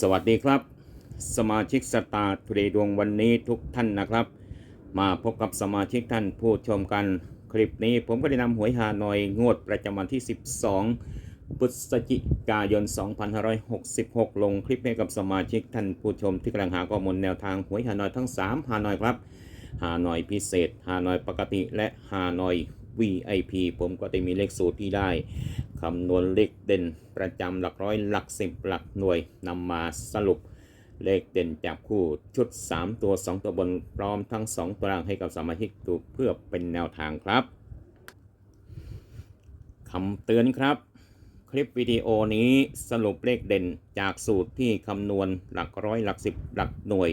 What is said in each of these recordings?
สวัสดีครับ สมาชิกสตาร์ทเรดวงวันนี้ทุกท่านนะครับ มาพบกับสมาชิกท่านผู้ชมกัน คลิปนี้ผมก็ได้นำหวยฮานอยงวดประจำวันที่ 12พฤศจิกายน 2566 ลงคลิปให้กับสมาชิกท่านผู้ชมที่กำลังหาข้อมูลแนวทางหวยฮานอยทั้ง 3 ฮานอยครับ ฮานอยพิเศษ ฮานอยปกติและฮานอย VIP ผมก็ได้มีเลขสูตรที่ได้คำนวณเลขเด่นประจำหลักร้อยหลักสิบหลักหน่วยนำมาสรุปเลขเด่นจับคู่ชุด 3 ตัว 2 ตัวบนพร้อมทั้ง 2 ตัวล่างให้กับสมาชิกดูเพื่อเป็นแนวทางครับคำเตือนครับ คลิปวิดีโอนี้สรุปเลขเด่นจากสูตรที่คำนวณหลักร้อยหลักสิบหลักหน่วย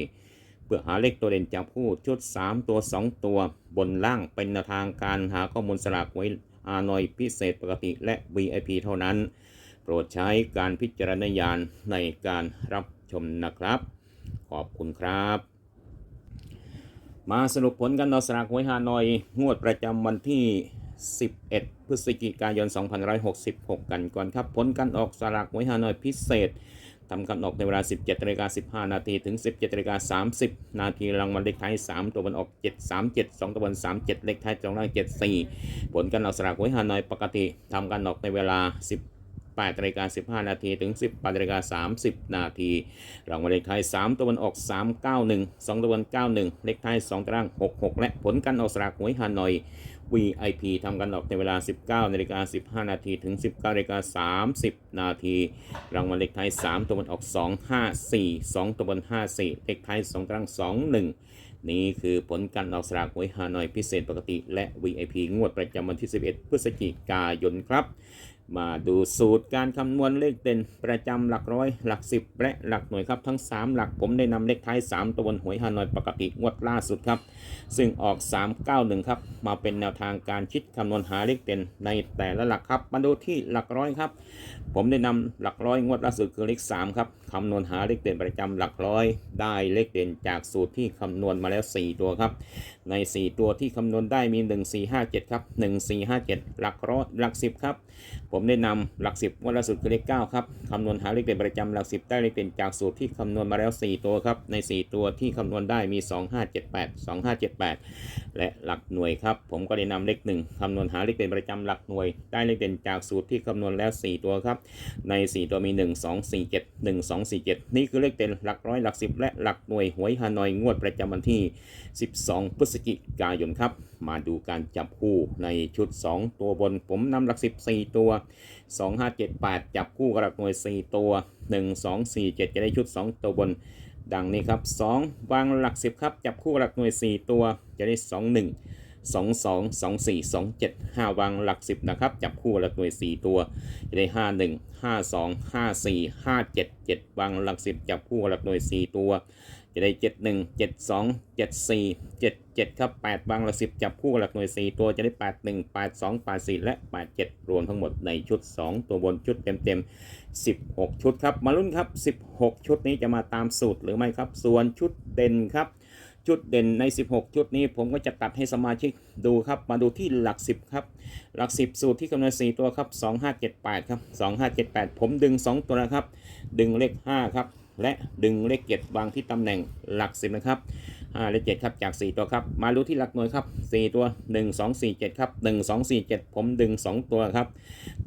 พื่อหาเลขตัวเด่นจับคู่ชุด 3 ตัว 2 ตัวบนล่างเป็นแนวทางการหาข้อมูลสลากไว้อานอยพิเศษปกติและ VIP เท่านั้น โปรดใช้การพิจารณญาณในการรับชมนะครับ ขอบคุณครับ มาสรุปผลกันต่อสลากหวยฮานอยงวดประจำวันที่ 11 พฤศจิกายน 2566 กันก่อนครับ ผลการออกสลากหวยฮานอยพิเศษ ทำการออกในเวลา 17นาฬิกา15 นาทีถึง 17นาฬิกา30 นาทีรางวัลเลขท้าย 3 ตัวบนออก 737 2 ตัวบน 37 เลขท้ายตรงล่าง 74 ผลการออกสลากหวยฮานอยปกติทำการออกในเวลา 10 18นาฬิกา15 นาทีถึง 18นาฬิกา30 นาทีรางวัลเลขท้าย 3ตัวบนออก 391 2ตัวบน91 เลขท้าย 2 ตาราง 66 และผลการออกสลากหวยฮานอย VIP ทำกันออกในเวลา 19นาฬิกา15 นาทีถึง 19นาฬิกา30 นาที รางวัลเลขท้าย 3ตัวบนออก 2 5 4 2ตัวบน54 เลขท้าย 2 ตาราง 21 นี่คือผลการออกสลากหวยฮานอยพิเศษปกติ และ VIP งวดประจำวันที่ 11 พฤศจิกายนครับ มาดูสูตรการคำนวณเลขเด่นประจำหลักร้อย หลักสิบและหลักหน่วยครับทั้ง 3 หลักผมได้นำเลขท้าย 3 ตัวบนหวยฮานอยปกติงวดล่าสุดครับ ซึ่งออก 391 ครับ มาเป็นแนวทางการคิดคำนวณหาเลขเด่นในแต่ละหลักครับ มาดูที่หลักร้อยครับ ผมได้นำหลักร้อยงวดล่าสุดคือเลข3ครับคำนวณหาเลขเด่นประจำหลักร้อย ได้เลขเด่นจากสูตรที่คำนวณมาแล้ว 4 ตัวครับ ใน 4 ตัวที่คำนวณได้มี 1 4 5 7 ครับ 1 4 5 7 หลักร้อยหลัก 10 ครับผมได้นำหลัก 10งวดล่าสุดคือเลข9ครับคำนวณหาเลขเด่นประจำหลัก 10 ได้เลขเด่นจากสูตรที่คำนวณมาแล้ว 4 ตัวครับใน 4 ตัวที่คำนวณได้มี 2 5 7 8 2 5 7 8 และหลักหน่วยครับผมก็ได้นำเลข1คำนวณหาเลขเด่นประจำหลักหน่วย ได้เลขเด่นจากสูตรที่คำนวณแล้ว 4 ตัวครับใน 4 ตัวมี 1 2 4 7 1 2 4 7 นี่คือเลขเด่นหลักร้อยหลัก 10 และหลักหน่วยหวยฮานอยงวดประจำวันที่ 12 พฤศจิกายนครับ มาดูการจับคู่ในชุด 2 ตัวบนผมนำหลัก 14 ตัว 2 5 7 8 จับคู่กับหลักหน่วย 4 ตัว 1 2 4 7 จะได้ชุด 2 ตัวบน ดังนี้ครับ 2 วางหลัก 10 ครับ จับคู่กับหลักหน่วย 4 ตัว จะได้ 2 1 2 2 2 4 2 7 5 วางหลัก 10 นะครับ จับคู่กับหลักหน่วย 4 ตัว จะได้ 5 1 5 2 5 4 5 7 7 วางหลัก 10 จับคู่กับหลักหน่วย 4 ตัว จะได้ 7 1 7 2 7 4 7 7ครับ8วางลัก10 จับคู่หลักหน่วย 4 ตัวจะได้ 8 1 8 2 8 4 และ 8 7 รวมทั้งหมดในชุด 2 ตัวบนชุดเต็มๆ 16 ชุดครับ มาลุ้นครับ 16 ชุดนี้จะมาตามสูตรหรือไม่ครับ ส่วนชุดเด่นครับ ชุดเด่นใน 16 ชุดนี้ผมก็จะตัดให้สมาชิกดูครับ มาดูที่หลัก 10 ครับ หลัก 10 สูตรที่คำนวณ 4 ตัวครับ 2578 ครับ 2578 ผมดึง 2 ตัวนะครับ ดึงเลข 5 ครับ และดึงเลขเจ็ดวางที่ตำแหน่งหลักสิบนะครับ5และ7ครับจาก 4 ตัวครับ มาดูที่หลักหน่วยครับ 4 ตัว 1 2 4 7 ครับ 1 2 4 7 ผมดึง 2 ตัวครับ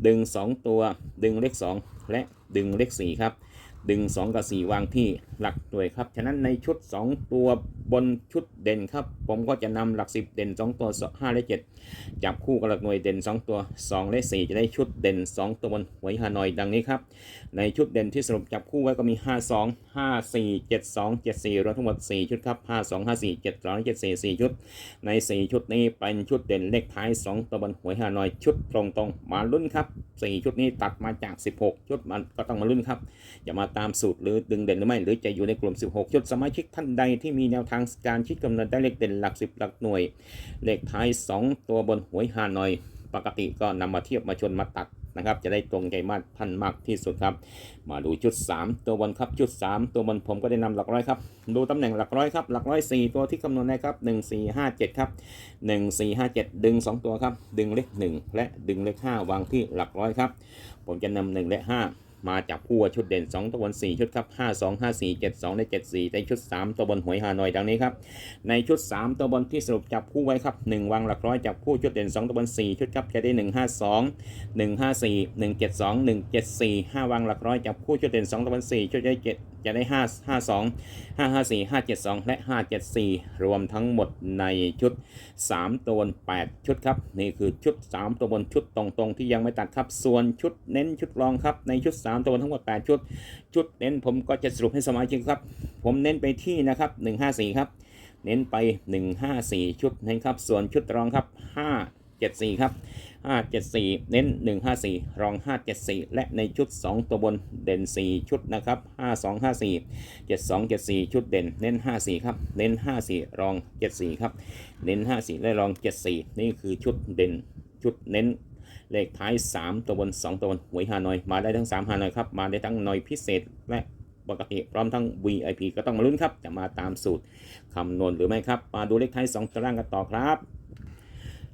ดึง 2 ตัว ดึงเลข 2 และดึงเลข 4 ครับ ดึง 2 กับ 4 วางที่หลักหน่วยครับ ฉะนั้นในชุด 2 ตัวบนชุดเด่นครับ ผมก็จะนำหลัก 10 เด่น 2 ตัว 5 และ 7 จับคู่กับหลักหน่วยเด่น 2 ตัว 2 และ 4 จะได้ชุดเด่น 2 ตัวบนหวยฮานอยดังนี้ครับ ในชุดเด่นที่สรุปจับคู่ไว้ก็มี 5 2 5 4 7 2 7 4รวมทั้งหมด 4 ชุดครับ 5 2 5 4 7 2 7 4 4 ชุด ใน 4 ชุดนี้เป็นชุดเด่นเลขท้าย 2 ตัวบนหวยฮานอยชุดตรงๆมาลุ้นครับ 4 ชุดนี้ตัดมาจาก 16 ชุดมันก็ต้องมาลุ้นครับอย่ามาตามสูตรหรือดึงเด่นหรือไม่ หรือจะอยู่ในกลุ่ม 16ชุดสมาชิกท่านใดที่มีแนวทางการคิดกำเนิดได้เลขเด่นหลัก 10 หลักหน่วย เลขท้าย 2 ตัวบนหวยฮานอย ปกติก็นำมาเทียบมาชนมาตัดนะครับจะได้ตรงใจมากท่านมากที่สุดครับ มาดูชุด 3 ตัวบนครับชุด 3 ตัวบนผมก็ได้นำหลักร้อยครับดูตำแหน่งหลักร้อยครับหลักร้อย 4 ตัวที่คำนวณได้ครับ 1 4 5 7 ครับ 1 4 5 7 ดึง 2 ตัวครับ ดึงเลข1และดึงเลข5วางที่หลักร้อยครับ ผมจะนำ1และ 5 มาจากผู้ว่าชุดเด่น 2 ตัวบน 4 ชุดครับ 5 2 5 4 7 2 และ 7 4ในชุด 3 ตัวบนหวยฮานอยดังนี้ครับ ในชุด 3 ตัวบนที่สรุปจับคู่ไว้ครับ 1 วางหลักร้อยจับคู่ชุดเด่น 2 ตัวบน 4 ชุดครับจะได้ 1 5 2 1 5 4 1 7 2 1 7 4 5 วางหลักร้อยจับคู่ชุดเด่น 2 ตัวบน 4 ชุดได้7 จะได้ 5 5 2 5 5 4 5 7 2 และ 5 7 4 รวมทั้งหมดในชุด 3 ตัวบน8ชุดครับ นี่คือชุด 3 ตัวบนชุดตรงๆ ที่ยังไม่ตัดครับ ส่วนชุดเน้นชุดรองครับ ในชุด 3 ตัวบนทั้งหมด 8 ชุด ชุดเน้นผมก็จะสรุปให้สมาชิกครับ ผมเน้นไปที่นะครับ 154 ครับ เน้นไป 154 ชุดนะครับ ส่วนชุดรองครับ 5 574 ครับ 574 เน้น 154 รอง 574 และในชุด 2 ตัวบนเด่น 4 ชุดนะครับ 5254 7274 ชุดเด่น เน้น 54 ครับ เน้น 54 รอง 74 ครับ เน้น 54 และรอง 74 นี่คือชุดเด่น ชุดเน้นเลขท้าย 3 ตัวบน 2 ตัวบนหวยฮานอย มาได้ทั้ง 3ฮานอยครับ มาได้ทั้งหน่อยพิเศษและปกติพร้อมทั้ง VIP ก็ต้องมาลุ้นครับ จะมาตามสูตรคำนวณหรือไม่ครับ มาดูเลขท้าย 2ตารางกันต่อครับ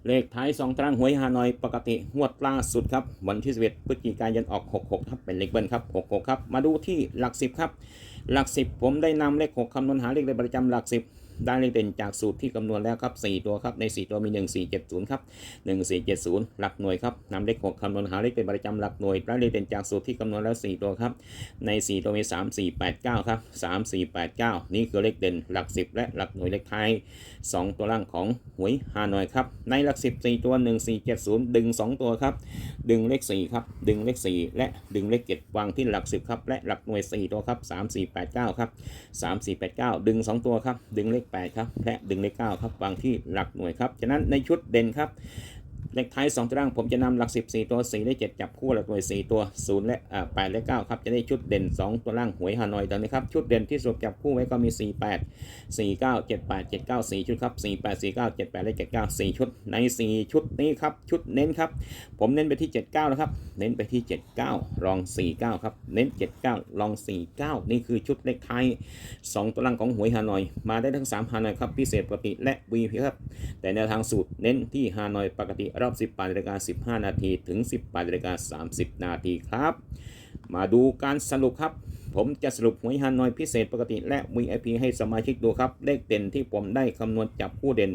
เลขท้าย 2ตารางหวยฮานอยปกติงวดล่าสุดครับ วันที่11พฤศจิกายนออก 66 ครับเป็นเลขเบิ้ลครับ 66 ครับ มาดูที่หลัก 10 ครับ หลัก 10 ผมได้นำเลข 6คำนวณหาเลขในประจำหลัก 10 ได้เลขเด่นจากสูตรที่คำนวณแล้วครับ 4 ตัวครับใน 4 ตัวมี 1470ครับ1470 หลักหน่วยครับนำเลข6คำนวณหาเลขเป็นประจำหลักหน่วยได้เลขเด่นจากสูตรที่คำนวณแล้ว 4 ตัวครับใน 4 ตัวมี 3489ครับ3489 นี่คือเลขเด่นหลัก 10 และหลักหน่วยเลขท้าย 2 ตัวล่างของหวยฮานอยครับในหลัก 10 4 ตัว 1470 ดึง 2 ตัวครับดึงเลข4ครับดึงเลข 4 และดึงเลข 7 วางที่หลัก 10ครับและหลักหน่วย 4 ตัวครับ3489ครับ3489 ดึง 2 ตัวครับดึงเลข8 ครับ และดึงเลข9ครับวางที่หลักหน่วยครับ ฉะนั้นในชุดเด่นครับ เลขท้าย2ตารางผมจะนำหลัก 10 4 ตัว4และ7จับคู่หลักหน่วย 4 ตัว 0 และอ่า8และ 9 ครับ จะได้ชุดเด่น 2 ตัวล่างหวยฮานอยดังนี้ครับ ชุดเด่นที่สรุปจับคู่ไว้ก็มี 48 49 78 79 4 ชุดครับ 48 49 78 และ 79 4 ชุด ใน 4 ชุดนี้ครับ ชุดเน้นครับ ผมเน้นไปที่ 79 นะครับ เน้นไปที่ 79 รอง 49 ครับ เน้น 79 รอง 49 นี่คือชุดเลขท้าย 2 ตัวล่างของหวยฮานอย มาได้ทั้ง 3 ฮานอยครับ พิเศษปกติและ VP ครับ แต่แนวทางสูตรเน้นที่ฮานอยปกติรอบ 18นาฬิกา15 นาทีถึง 18นาฬิกา30 นาทีครับ มาดูการสรุปครับ ผมจะสรุปหวยฮานอยพิเศษปกติและ VIP ให้สมาชิกดูครับ เลขเด่นที่ผมได้คำนวณจับผู้เด่น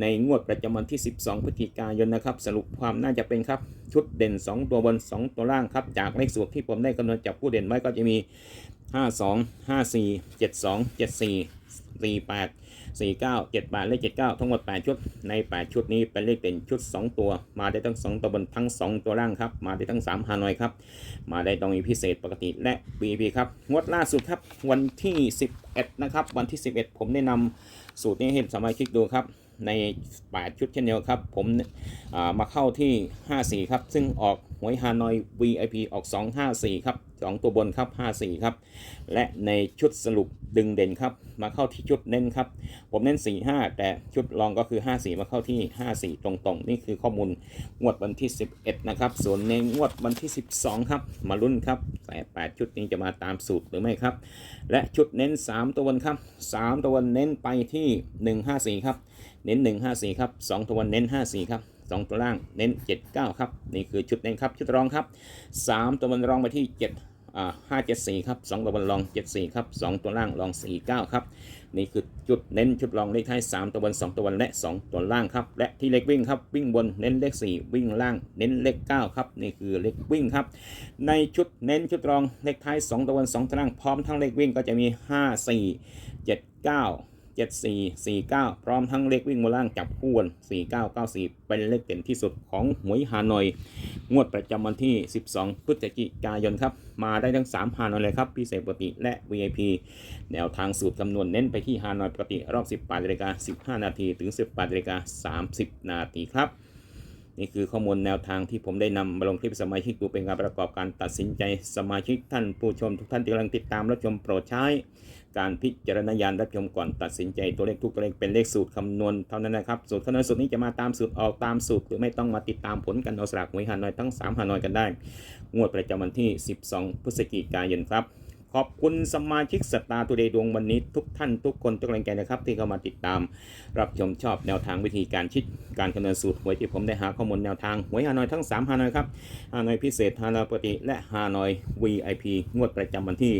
ในงวดประจำวันที่ 12 พฤศจิกายนนะครับ สรุปความน่าจะเป็นครับชุดเด่น 2 ตัวบน 2 ตัวล่างครับ จากเลขสูตรที่ผมได้คำนวณจับผู้เด่นไว้ก็จะมี 52 54 72 74 48 49 78 เลข 79 ทั้งหมด 8 ชุด ใน 8 ชุดนี้เป็นเลขเด่นชุด 2 ตัว มาได้ทั้ง 2 ตัวบนทั้ง 2 ตัวล่างครับ มาได้ทั้ง 3ฮานอยครับ มาได้ตรงนี้พิเศษปกติและ VIP ครับ งวดล่าสุดครับ วันที่ 11 นะครับ วันที่ 11 ผมได้นำสูตรนี้ให้สมาชิกดูครับ ใน8ชุดเช่นเดียวครับ ผมามาเข้าที่ 54 ครับ ซึ่งออกหวยฮานอย VIP ออก 254 ครับ 2 ตัวบนครับ 54 ครับ และในชุดสรุปดึงเด่นครับ มาเข้าที่ชุดเน้นครับ ผมเน้น 45 แต่ชุดรองก็คือ 54 มาเข้าที่ 54 ตรงๆ นี่คือข้อมูลงวดวันที่ 11 นะครับ ส่วนในงวดวันที่ 12 ครับ มาลุ้นครับ 8 ชุดนี้จะมาตามสูตรหรือไม่ครับ และชุดเน้น 3 ตัวบนครับ 3 ตัวบนเน้นไปที่ 154 ครับ เน้น 154 ครับ 2 ตัวบนเน้น 54 ครับ2ตัวล่างเน้น 79 ครับ นี่คือชุดเน้นครับ ชุดรองครับ 3 ตัวบนรองไปที่ 7 อ่าเจ็ดสี่ครับสองตัวบนรองเจ็ดสี่ครับสองตัวล่างรองสี่เก้าครับ นี่คือจุดเน้นชุดรองเลขท้ายสามตัวบนสองตัวบนและสองตัวล่างครับ และที่เลขวิ่งครับวิ่งบนเน้นเลขสี่วิ่งล่างเน้นเลขเก้าครับ นี่คือเลขวิ่งครับ ในชุดเน้นชุดรองเลขท้ายสองตัวบนสองตัวล่างพร้อมทั้งเลขวิ่งก็จะมีห้าสี่เจ็ดเก้า 7 4 4 9 พร้อมทั้งเลขวิ่งบนล่างจับคู่กัน49 94 เป็นเลขเด่นที่สุดของหวยฮานอย งวดประจำวันที่ 12 พฤศจิกายนครับ มาได้ทั้ง 3 ฮานอยเลยครับ พิเศษปกติและ VIP แนวทางสูตรคำนวณเน้นไปที่ฮานอยปกติรอบ 18นาฬิกา15 นาทีถึง 18นาฬิกา30 นาทีครับนี่คือข้อมูลแนวทางที่ผมได้นำมาลงคลิปสมาชิกดูเป็นการประกอบการตัดสินใจสมาชิกท่านผู้ชมทุกท่านที่กำลังติดตามรับชมโปรดใช้ การพิจารณาญาณรับชมก่อนตัดสินใจตัวเลขทุกตัวเลขเป็นเลขสูตรคำนวณเท่านั้นนะครับ สูตรคำนวณสูตรนี้จะมาตามสูตรออกตามสูตร หรือไม่ต้องมาติดตามผลกันเอาสลากหวยฮานอยทั้ง3ฮานอยกันได้ งวดประจำวันที่ 12 พฤศจิกายนครับ ขอบคุณสมาชิกสตาร์ตูเดย์ดวงวันนี้ทุกท่านทุกคนทุกแรงใจนะครับ ที่เข้ามาติดตาม รับชมชอบแนวทางวิธีการคิดการคำนวณสูตรหวยที่ผมได้หาข้อมูลแนวทางหวยฮานอยทั้ง 3 ฮานอยครับฮานอยพิเศษฮานอยปกติ และฮานอย VIP งวดประจำวันที่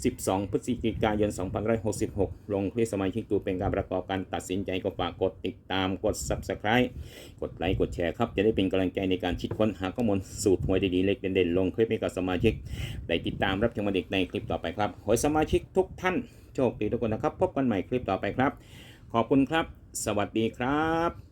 12 พฤศจิกายน 2566 ลงที่สมาชิกตูเป็นการประกอบการตัดสินใจก็ฝากกดติดตามกด Subscribe กดไลค์กดแชร์ครับจะได้เป็นกำลังใจในการคิดค้นหาข้อมูลสูตรหวยดีๆเล็กเด่นๆลงคลิปให้กับสมาชิกได้ติดตามรับชมกันอีกในคลิปต่อไปครับขอยสมาชิกทุกท่านโชคดีทุกคนนะครับ พบกันใหม่คลิปต่อไปครับ ขอบคุณครับ สวัสดีครับ